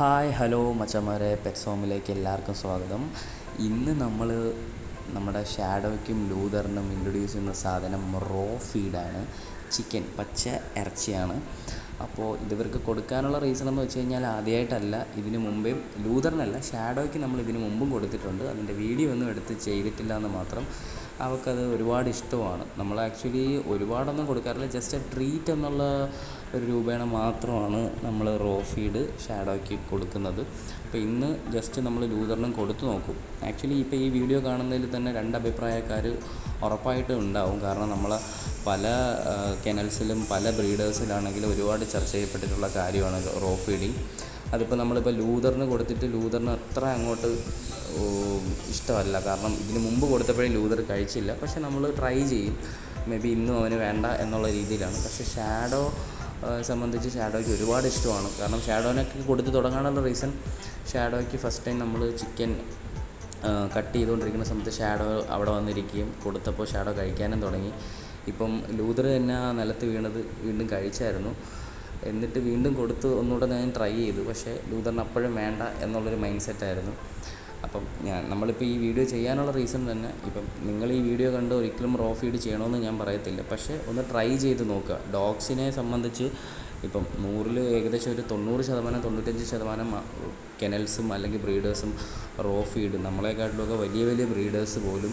Hi hello മച്ചന്മാരെ pet സോമിലേക്ക് എല്ലാവർക്കും സ്വാഗതം. ഇന്ന് നമ്മൾ നമ്മുടെ ഷാഡോയ്ക്കും ലൂതറിനും ഇൻട്രൊഡ്യൂസ് ചെയ്യുന്ന സാധനം റോ ഫീഡാണ് ചിക്കൻ പച്ച ഇറച്ചിയാണ്. അപ്പോൾ ഇതിവർക്ക് കൊടുക്കാനുള്ള റീസൺ എന്ന് വെച്ച് കഴിഞ്ഞാൽ ആദ്യമായിട്ടല്ല ഇതിന് മുമ്പേ ലൂതറിനല്ല ഷാഡോയ്ക്ക് നമ്മൾ ഇതിന് മുമ്പും കൊടുത്തിട്ടുണ്ട്. അതിന്റെ വീഡിയോ ഒന്നും എടുത്ത് ചെയ്തിട്ടില്ല എന്ന് മാത്രം അവൾക്കത് ഒരുപാട് ഇഷ്ടമാണ്. നമ്മൾ ആക്ച്വലി ഒരുപാടൊന്നും കൊടുക്കാറില്ല ജസ്റ്റ് ട്രീറ്റ് എന്നുള്ള ഒരു രൂപേണ മാത്രമാണ് നമ്മൾ റോ ഫീഡ് ഷാഡോയ്ക്ക് കൊടുക്കുന്നത്. അപ്പോൾ ഇന്ന് ജസ്റ്റ് നമ്മൾ ലൂതറിനും കൊടുത്തു നോക്കും. ആക്ച്വലി ഇപ്പോൾ ഈ വീഡിയോ കാണുന്നതിൽ തന്നെ രണ്ട് അഭിപ്രായക്കാർ ഉറപ്പായിട്ടും ഉണ്ടാവും. കാരണം നമ്മൾ പല കെനൽസിലും പല ബ്രീഡേഴ്സിലാണെങ്കിലും ഒരുപാട് ചർച്ച ചെയ്യപ്പെട്ടിട്ടുള്ള കാര്യമാണ് റോ ഫീഡിങ് അതിപ്പോൾ നമ്മളിപ്പോൾ ലൂതറിന് കൊടുത്തിട്ട് ലൂതറിന് അത്ര അങ്ങോട്ട് ഇഷ്ടമല്ല. കാരണം ഇതിന് മുമ്പ് കൊടുത്തപ്പോഴേ ലൂതർ കഴിച്ചില്ല. പക്ഷെ നമ്മൾ ട്രൈ ചെയ്യും. മേ ബി ഇന്നും അവന് വേണ്ട എന്നുള്ള രീതിയിലാണ്. പക്ഷേ ഷാഡോ സംബന്ധിച്ച് ഷാഡോയ്ക്ക് ഒരുപാട് ഇഷ്ടമാണ്. കാരണം ഷാഡോനൊക്കെ കൊടുത്ത് തുടങ്ങാനുള്ള റീസൺ ഷാഡോയ്ക്ക് ഫസ്റ്റ് ടൈം നമ്മൾ ചിക്കൻ കട്ട് ചെയ്തുകൊണ്ടിരിക്കുന്ന സമയത്ത് ഷാഡോ അവിടെ വന്നിരിക്കുകയും കൊടുത്തപ്പോൾ ഷാഡോ കഴിക്കാനും തുടങ്ങി. ഇപ്പം ലൂതർ തന്നെ ആ നിലത്ത് വീണത് വീണ്ടും കഴിച്ചായിരുന്നു. എന്നിട്ട് വീണ്ടും കൊടുത്ത് ഒന്നുകൂടെ ഞാൻ ട്രൈ ചെയ്തു. പക്ഷേ ലൂതറിന് അപ്പോഴും വേണ്ട എന്നുള്ളൊരു മൈൻഡ് സെറ്റായിരുന്നു അപ്പം ഞാൻ നമ്മളിപ്പോൾ ഈ വീഡിയോ ചെയ്യാനുള്ള റീസൺ തന്നെ ഇപ്പം നിങ്ങൾ ഈ വീഡിയോ കണ്ട് ഒരിക്കലും റോ ഫീഡ് ചെയ്യണമെന്ന് ഞാൻ പറയത്തില്ല. പക്ഷേ ഒന്ന് ട്രൈ ചെയ്ത് നോക്കുക. ഡോഗ്സിനെ സംബന്ധിച്ച് ഇപ്പം നൂറിൽ ഏകദേശം ഒരു തൊണ്ണൂറ് ശതമാനം തൊണ്ണൂറ്റഞ്ച് ശതമാനം കെനൽസും അല്ലെങ്കിൽ ബ്രീഡേഴ്സും റോ ഫീഡ് നമ്മളെക്കാട്ടിലൊക്കെ വലിയ വലിയ ബ്രീഡേഴ്സ് പോലും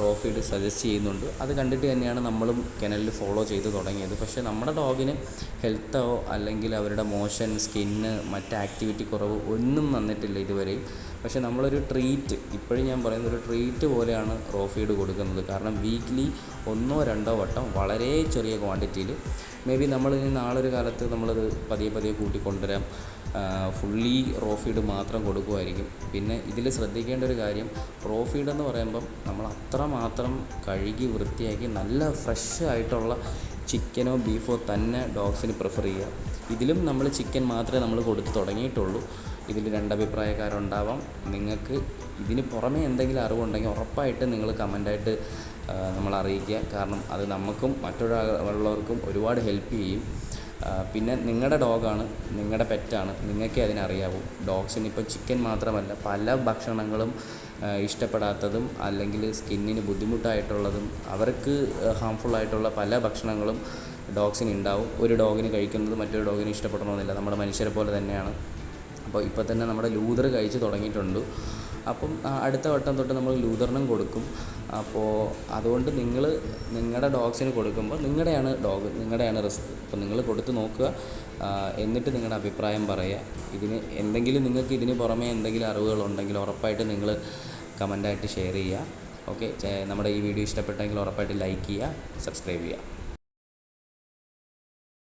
റോ ഫീഡ് സജസ്റ്റ് ചെയ്യുന്നുണ്ട്. അത് കണ്ടിട്ട് തന്നെയാണ് നമ്മളും കെനലിൽ ഫോളോ ചെയ്ത് തുടങ്ങിയത്. പക്ഷേ നമ്മുടെ ഡോഗിന് ഹെൽത്തോ അല്ലെങ്കിൽ അവരുടെ മോഷൻ സ്കിന്ന് മറ്റ് ആക്ടിവിറ്റി കുറവ് ഒന്നും വന്നിട്ടില്ല ഇതുവരെയും. പക്ഷേ നമ്മളൊരു ട്രീറ്റ് ഇപ്പോഴും ഞാൻ പറയുന്ന ഒരു ട്രീറ്റ് പോലെയാണ് റോഫീഡ് കൊടുക്കുന്നത്. കാരണം വീക്ക്ലി ഒന്നോ രണ്ടോ വട്ടം വളരെ ചെറിയ ക്വാണ്ടിറ്റിയിൽ മേ ബി നമ്മൾ ഇനി നാളൊരു കാലത്ത് നമ്മളത് പതിയെ പതിയെ കൂട്ടിക്കൊണ്ടുവരാം. ഫുള്ളി റോ ഫീഡ് മാത്രം കൊടുക്കുമായിരിക്കും. പിന്നെ ഇതിൽ ശ്രദ്ധിക്കേണ്ട ഒരു കാര്യം റോ ഫീഡ് എന്ന് പറയുമ്പം നമ്മൾ അത്രമാത്രം കഴുകി വൃത്തിയാക്കി നല്ല ഫ്രഷ് ആയിട്ടുള്ള ചിക്കനോ ബീഫോ തന്നെ ഡോഗ്സിന് പ്രിഫർ ചെയ്യുക. ഇതിലും നമ്മൾ ചിക്കൻ മാത്രമേ നമ്മൾ കൊടുത്ത് തുടങ്ങിയിട്ടുള്ളൂ. ഇതിൽ രണ്ടഭിപ്രായക്കാരുണ്ടാവാം. നിങ്ങൾക്ക് ഇതിന് പുറമേ എന്തെങ്കിലും അറിവുണ്ടെങ്കിൽ ഉറപ്പായിട്ട് നിങ്ങൾ കമന്റായിട്ട് നമ്മൾ അറിയിക്കുക. കാരണം അത് നമുക്കും മറ്റൊരാളുള്ളവർക്കും ഒരുപാട് ഹെൽപ്പ് ചെയ്യും. പിന്നെ നിങ്ങളുടെ ഡോഗാണ് നിങ്ങളുടെ പെറ്റാണ് നിങ്ങൾക്കേ അതിനറിയാവൂ. ഡോഗ്സിന് ഇപ്പോൾ ചിക്കൻ മാത്രമല്ല പല ഭക്ഷണങ്ങളും ഇഷ്ടപ്പെടാത്തതും അല്ലെങ്കിൽ സ്കിന്നിന് ബുദ്ധിമുട്ടായിട്ടുള്ളതും അവർക്ക് ഹാംഫുൾ ആയിട്ടുള്ള പല ഭക്ഷണങ്ങളും ഡോഗ്സിന് ഉണ്ടാവും ഒരു ഡോഗിന് കഴിക്കുന്നത് മറ്റൊരു ഡോഗിന് ഇഷ്ടപ്പെടണമെന്നില്ല. നമ്മുടെ മനുഷ്യരെ പോലെ തന്നെയാണ്. അപ്പോൾ ഇപ്പോൾ തന്നെ നമ്മുടെ ലൂതർ കഴിച്ച് തുടങ്ങിയിട്ടുണ്ട്. അപ്പം അടുത്ത വട്ടം തൊട്ട് നമ്മൾ ലൂതറിനും കൊടുക്കും. അപ്പോൾ അതുകൊണ്ട് നിങ്ങൾ നിങ്ങളുടെ ഡോഗ്സിന് കൊടുക്കുമ്പോൾ നിങ്ങളുടെയാണ് ഡോഗ് നിങ്ങളുടെയാണ് റിസ്ക്. അപ്പോൾ നിങ്ങൾ കൊടുത്ത് നോക്കുക എന്നിട്ട് നിങ്ങളുടെ അഭിപ്രായം പറയുക. ഇതിന് എന്തെങ്കിലും നിങ്ങൾക്ക് ഇതിന് പുറമേ എന്തെങ്കിലും അറിവുകളുണ്ടെങ്കിൽ ഉറപ്പായിട്ട് നിങ്ങൾ കമന്റായിട്ട് ഷെയർ ചെയ്യുക. ഓക്കെ നമ്മുടെ ഈ വീഡിയോ ഇഷ്ടപ്പെട്ടെങ്കിൽ ഉറപ്പായിട്ട് ലൈക്ക് ചെയ്യുക സബ്സ്ക്രൈബ് ചെയ്യുക.